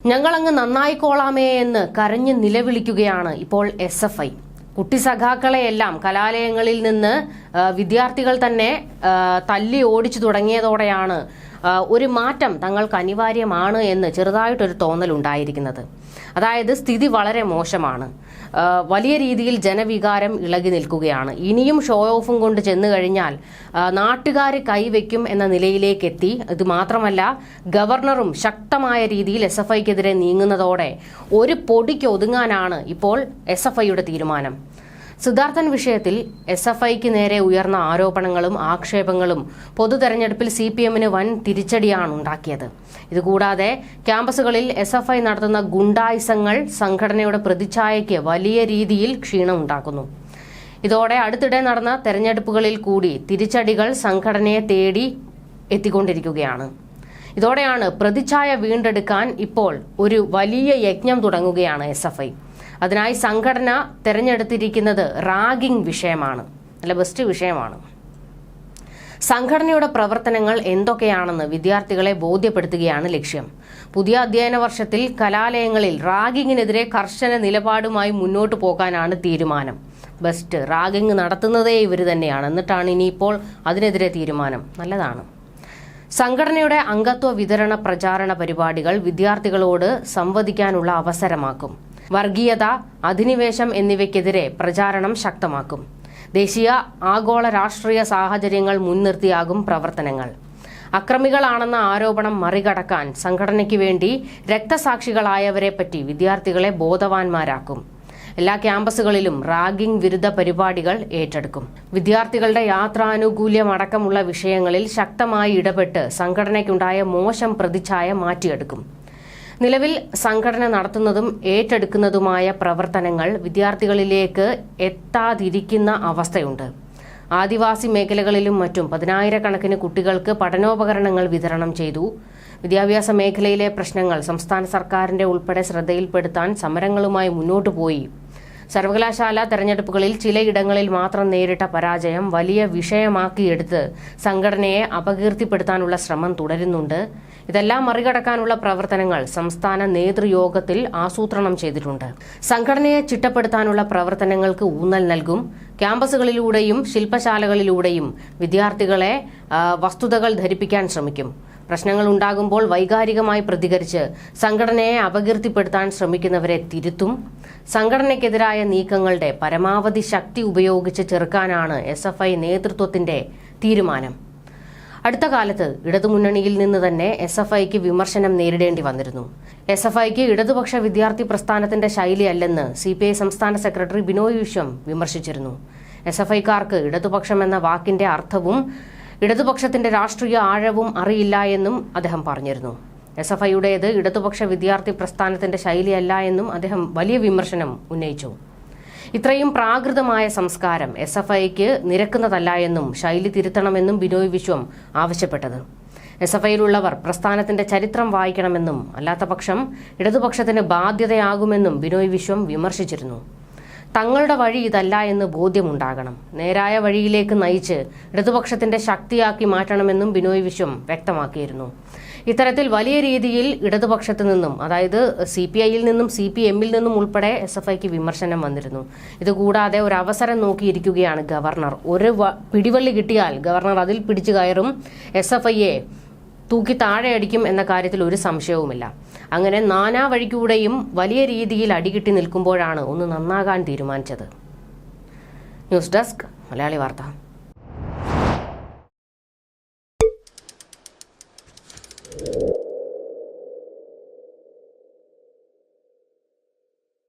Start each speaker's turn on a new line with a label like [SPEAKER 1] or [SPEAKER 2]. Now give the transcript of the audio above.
[SPEAKER 1] ഞങ്ങളങ്ങ് നന്നായിക്കോളാമേ എന്ന് കരഞ്ഞ് നിലവിളിക്കുകയാണ് ഇപ്പോൾ എസ് എഫ് ഐ കുട്ടി സഖാക്കളെയെല്ലാം കലാലയങ്ങളിൽ നിന്ന് വിദ്യാർത്ഥികൾ തന്നെ തല്ലി ഓടിച്ചു തുടങ്ങിയതോടെയാണ് ഒരു മാറ്റം തങ്ങൾക്ക് അനിവാര്യമാണ് എന്ന് ചെറുതായിട്ടൊരു തോന്നലുണ്ടായിരിക്കുന്നത്. അതായത് സ്ഥിതി വളരെ മോശമാണ്. വലിയ രീതിയിൽ ജനവികാരം ഇളകി നിൽക്കുകയാണ്. ഇനിയും ഷോ ഓഫും കൊണ്ട് ചെന്നു കഴിഞ്ഞാൽ നാട്ടുകാർ കൈവയ്ക്കും എന്ന നിലയിലേക്ക് എത്തി ഇത് മാത്രമല്ല ഗവർണറും ശക്തമായ രീതിയിൽ എസ് എഫ് ഐക്കെതിരെ നീങ്ങുന്നതോടെ ഒരു പൊടിക്ക് ഒതുങ്ങാനാണ് ഇപ്പോൾ എസ് എഫ് ഐയുടെ തീരുമാനം. സിദ്ധാർത്ഥൻ വിഷയത്തിൽ എസ് എഫ് ഐക്ക് നേരെ ഉയർന്ന ആരോപണങ്ങളും ആക്ഷേപങ്ങളും പൊതു തെരഞ്ഞെടുപ്പിൽ സി പി എമ്മിന് വൻ തിരിച്ചടിയാണ് ഉണ്ടാക്കിയത്. ഇതുകൂടാതെ ക്യാമ്പസുകളിൽ എസ് എഫ് ഐ നടത്തുന്ന ഗുണ്ടായുസങ്ങൾ സംഘടനയുടെ പ്രതിച്ഛായയ്ക്ക് വലിയ രീതിയിൽ ക്ഷീണം ഉണ്ടാക്കുന്നു. ഇതോടെ അടുത്തിടെ നടന്ന തെരഞ്ഞെടുപ്പുകളിൽ കൂടി തിരിച്ചടികൾ സംഘടനയെ തേടി എത്തിക്കൊണ്ടിരിക്കുകയാണ്. ഇതോടെയാണ് പ്രതിച്ഛായ വീണ്ടെടുക്കാൻ ഇപ്പോൾ ഒരു വലിയ യജ്ഞം തുടങ്ങുകയാണ് എസ് അതിനായി സംഘടന തിരഞ്ഞെടുത്തിരിക്കുന്നത് റാഗിംഗ് വിഷയമാണ് അല്ല ബെസ്റ്റ് വിഷയമാണ്. സംഘടനയുടെ പ്രവർത്തനങ്ങൾ എന്തൊക്കെയാണെന്ന് വിദ്യാർത്ഥികളെ ബോധ്യപ്പെടുത്തുകയാണ് ലക്ഷ്യം. പുതിയ അധ്യയന വർഷത്തിൽ കലാലയങ്ങളിൽ റാഗിങ്ങിനെതിരെ കർശന നിലപാടുമായി മുന്നോട്ട് പോകാനാണ് തീരുമാനം. ബെസ്റ്റ് റാഗിങ് നടത്തുന്നതേ ഇവർ തന്നെയാണ്. എന്നിട്ടാണ് ഇനിയിപ്പോൾ അതിനെതിരെ തീരുമാനം. നല്ലതാണ്. സംഘടനയുടെ അംഗത്വ വിതരണ പ്രചാരണ പരിപാടികൾ വിദ്യാർത്ഥികളോട് സംവദിക്കാനുള്ള അവസരമാക്കും. വർഗീയത അധിനിവേശം എന്നിവയ്ക്കെതിരെ പ്രചാരണം ശക്തമാക്കും. ദേശീയ ആഗോള രാഷ്ട്രീയ സാഹചര്യങ്ങൾ മുൻനിർത്തിയാകും പ്രവർത്തനങ്ങൾ. അക്രമികളാണെന്ന ആരോപണം മറികടക്കാൻ സംഘടനയ്ക്ക് വേണ്ടി രക്തസാക്ഷികളായവരെ പറ്റി വിദ്യാർത്ഥികളെ ബോധവാന്മാരാക്കും. എല്ലാ ക്യാമ്പസുകളിലും റാഗിംഗ് വിരുദ്ധ പരിപാടികൾ ഏറ്റെടുക്കും. വിദ്യാർത്ഥികളുടെ യാത്രാനുകൂല്യമടക്കമുള്ള വിഷയങ്ങളിൽ ശക്തമായി ഇടപെട്ട് സംഘടനയ്ക്കുണ്ടായ മോശം പ്രതിച്ഛായ മാറ്റിയെടുക്കും. നിലവിൽ സംഘടന നടത്തുന്നതും ഏറ്റെടുക്കുന്നതുമായ പ്രവർത്തനങ്ങൾ വിദ്യാർത്ഥികളിലേക്ക് എത്താതിരിക്കുന്ന അവസ്ഥയുണ്ട്. ആദിവാസി മേഖലകളിലും മറ്റും പതിനായിരക്കണക്കിന് കുട്ടികൾക്ക് പഠനോപകരണങ്ങൾ വിതരണം ചെയ്തു. വിദ്യാഭ്യാസ മേഖലയിലെ പ്രശ്നങ്ങൾ സംസ്ഥാന സർക്കാരിന്റെ ഉൾപ്പെടെ ശ്രദ്ധയിൽപ്പെടുത്താൻ സമരങ്ങളുമായി മുന്നോട്ടു പോയി സർവകലാശാല തെരഞ്ഞെടുപ്പുകളിൽ ചിലയിടങ്ങളിൽ മാത്രം നേരിട്ട പരാജയം വലിയ വിഷയമാക്കിയെടുത്ത് സംഘടനയെ അപകീർത്തിപ്പെടുത്താനുള്ള ശ്രമം തുടരുന്നുണ്ട്. ഇതെല്ലാം മറികടക്കാനുള്ള പ്രവർത്തനങ്ങൾ സംസ്ഥാന നേതൃയോഗത്തിൽ ആസൂത്രണം ചെയ്തിട്ടുണ്ട്. സംഘടനയെ ചിട്ടപ്പെടുത്താനുള്ള പ്രവർത്തനങ്ങൾക്ക് ഊന്നൽ നൽകും. ക്യാമ്പസുകളിലൂടെയും ശില്പശാലകളിലൂടെയും വിദ്യാർത്ഥികളെ വസ്തുതകൾ ധരിപ്പിക്കാൻ ശ്രമിക്കും. പ്രശ്നങ്ങൾ ഉണ്ടാകുമ്പോൾ വൈകാരികമായി പ്രതികരിച്ച് സംഘടനയെ അപകീർത്തിപ്പെടുത്താൻ ശ്രമിക്കുന്നവരെ തിരുത്തും. സംഘടനയ്ക്കെതിരായ നീക്കങ്ങളുടെ പരമാവധി ശക്തി ഉപയോഗിച്ച് ചെറുക്കാനാണ് എസ് നേതൃത്വത്തിന്റെ തീരുമാനം. അടുത്ത കാലത്ത് ഇടതുമുന്നണിയിൽ നിന്ന് തന്നെ എസ് എഫ് ഐക്ക് വിമർശനം നേരിടേണ്ടി വന്നിരുന്നു. എസ് എഫ് ഐക്ക് ഇടതുപക്ഷ വിദ്യാർത്ഥി പ്രസ്ഥാനത്തിന്റെ ശൈലിയല്ലെന്ന് സി പി ഐ സംസ്ഥാന സെക്രട്ടറി ബിനോയ് വിശ്വം വിമർശിച്ചിരുന്നു. എസ് എഫ് ഐക്കാർക്ക് ഇടതുപക്ഷം എന്ന വാക്കിന്റെ അർത്ഥവും ഇടതുപക്ഷത്തിന്റെ രാഷ്ട്രീയ ആഴവും അറിയില്ല എന്നും അദ്ദേഹം പറഞ്ഞിരുന്നു. എസ് എഫ് ഐയുടേത് ഇടതുപക്ഷ വിദ്യാർത്ഥി പ്രസ്ഥാനത്തിന്റെ ശൈലിയല്ല എന്നും അദ്ദേഹം വലിയ വിമർശനം ഉന്നയിച്ചു. ഇത്രയും പ്രാകൃതമായ സംസ്കാരം എസ് എഫ് ഐക്ക് നിരക്കുന്നതല്ല എന്നും ശൈലി തിരുത്തണമെന്നും ബിനോയ് വിശ്വം ആവശ്യപ്പെട്ടത്. എസ് എഫ് ഐയിലുള്ളവർ പ്രസ്ഥാനത്തിന്റെ ചരിത്രം വായിക്കണമെന്നും അല്ലാത്തപക്ഷം ഇടതുപക്ഷത്തിന് ബാധ്യതയാകുമെന്നും ബിനോയ് വിശ്വം വിമർശിച്ചിരുന്നു. തങ്ങളുടെ വഴി ഇതല്ല എന്ന് ബോധ്യമുണ്ടാകണം. നേരായ വഴിയിലേക്ക് നയിച്ച് ഇടതുപക്ഷത്തിന്റെ ശക്തിയാക്കി മാറ്റണമെന്നും ബിനോയ് വിശ്വം വ്യക്തമാക്കിയിരുന്നു. ഇത്തരത്തിൽ വലിയ രീതിയിൽ ഇടതുപക്ഷത്തു നിന്നും അതായത് സി പി ഐയിൽ നിന്നും സി പി എമ്മിൽ നിന്നും ഉൾപ്പെടെ എസ് എഫ് ഐക്ക് വിമർശനം വന്നിരുന്നു. ഇതുകൂടാതെ ഒരു അവസരം നോക്കിയിരിക്കുകയാണ് ഗവർണർ. ഒരു പിടിവള്ളി കിട്ടിയാൽ ഗവർണർ അതിൽ പിടിച്ചു കയറും എസ് എഫ് ഐയെ തൂക്കി താഴെ അടിക്കും എന്ന കാര്യത്തിൽ ഒരു സംശയവുമില്ല. അങ്ങനെ നാനാ വഴിക്കൂടെയും വലിയ രീതിയിൽ അടികിട്ടി നിൽക്കുമ്പോഴാണ് ഒന്ന് നന്നാകാൻ തീരുമാനിച്ചത്. ന്യൂസ് ഡെസ്ക് മലയാളി വാർത്ത.